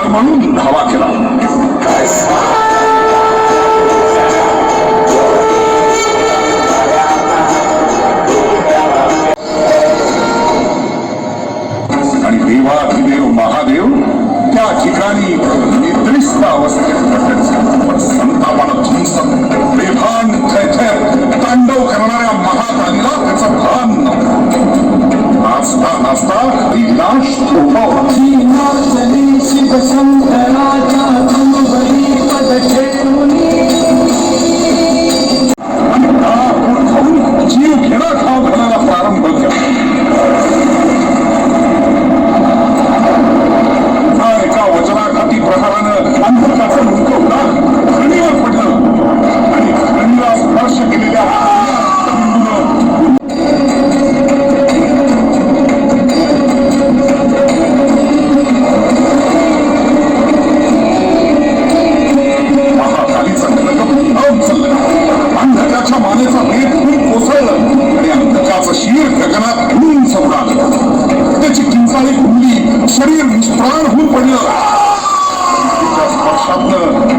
नायक म्हणून धावा केला. आणि देवाधिदेव महादेव त्या ठिकाणी निद्रिस्त अवस्थेत संतापाला झाला. पण संतापानं धुमसत तांडव करणाऱ्या महाकालीला त्याचं भान नव्हतं. नाचता नाचता ती लाश थोपवला হচ্ছে शरीर निष्प्राण होऊन पडलं तिच्या स्पर्शातनं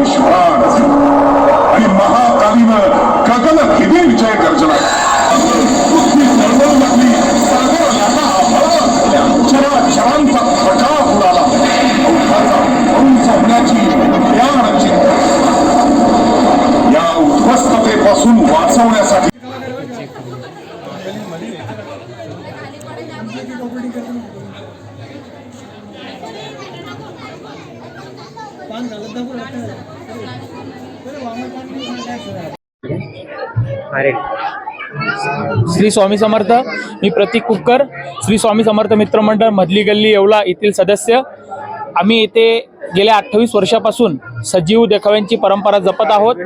विश्वास आणि महाकालीनं गगन किती विजय गर्जना पृथ्वी तळमळू लागली सागर लाटा झाल्या प्रकाश उडाला अवघाचा होण्याची चिंता या उद्ध्वस्ततेपासून वाचवण्यासाठी अरे. श्री स्वामी समर्थ मी प्रतीक कुक्कर श्री स्वामी समर्थ मित्रमंडळ मधली गल्ली येवला येथील सदस्य. आम्ही येथे गेल्या अठ्ठावीस वर्षापासून सजीव देखाव्यांची परंपरा जपत आहोत.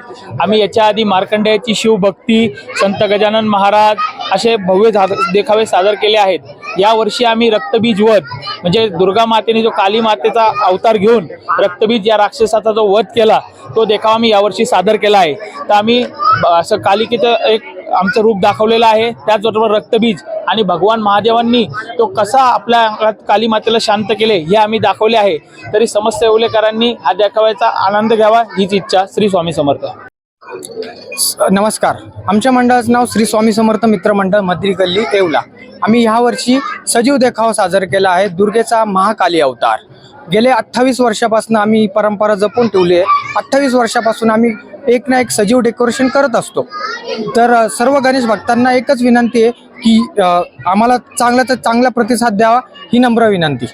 आम्ही याच्या आधी मार्कंडेयाची शिवभक्ती संत गजानन महाराज असे भव्य झा देखावे सादर केले आहेत. यावर्षी आम्ही रक्तबीज वध म्हणजे दुर्गा मातेने जो काली मातेचा अवतार घेऊन रक्तबीज या राक्षसाचा जो वध केला तो देखावा आम्ही यावर्षी सादर केला आहे. तर आम्ही असं कालिकेचं एक आमचं रूप दाखवलेलं आहे. त्याचबरोबर रक्तबीज आणि भगवान महादेवांनी तो कसा आपल्या अंगात काली मातेला शांत केले हे आम्ही दाखवले आहे. तरी समस्त येवलेकरांनी हा देखाव्याचा आनंद घ्यावा हीच इच्छा श्री स्वामी समर्थ. नमस्कार. आमच्या मंडळाचं नाव श्री स्वामी समर्थ मित्र मंडळ मधली गल्ली येवला. आम्ही ह्यावर्षी सजीव देखावा साजरा केला आहे दुर्गेचा महाकाली अवतार. गेले अठ्ठावीस वर्षापासून आम्ही ही परंपरा जपून ठेवली आहे. अठ्ठावीस वर्षापासून आम्ही एक ना एक सजीव डेकोरेशन करत असतो. तर सर्व गणेश भक्तांना एकच विनंती आहे की आम्हाला चांगला तर चांगला प्रतिसाद द्यावा ही नम्र विनंती.